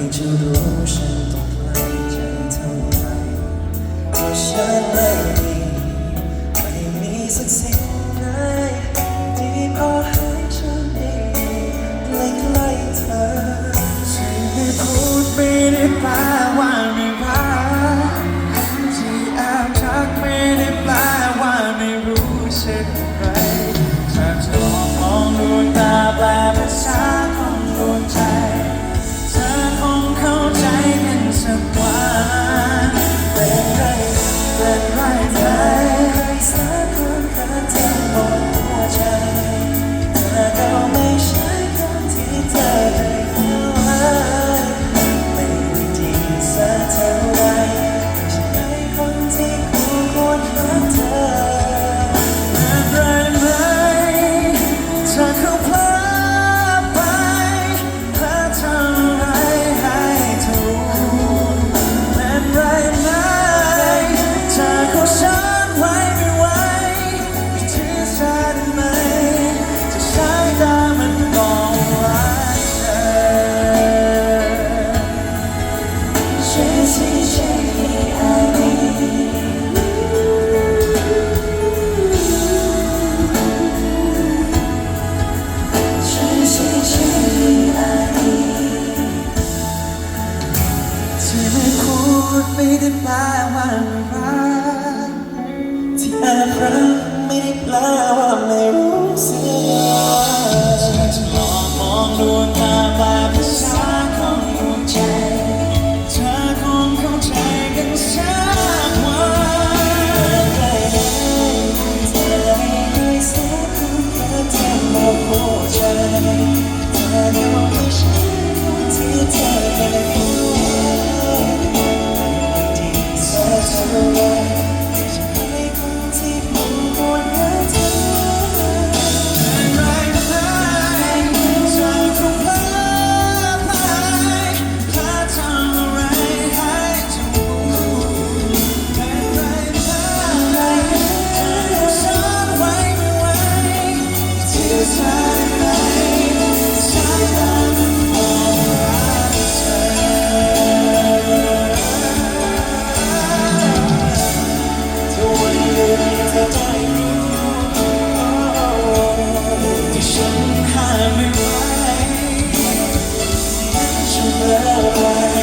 依旧独身 ลว่ารักที่แอบรักไม่ได้แปลว่าไม่รู้สึกฉันลองมองดวงตาแปลภาษาของดวใจ เธอคงเข้าใจกันสักวันใกล้แล้วเธอไม่เคยสักคำเธอจะมาใจเธอเดียไม่ใช่นที่เธอเป็ never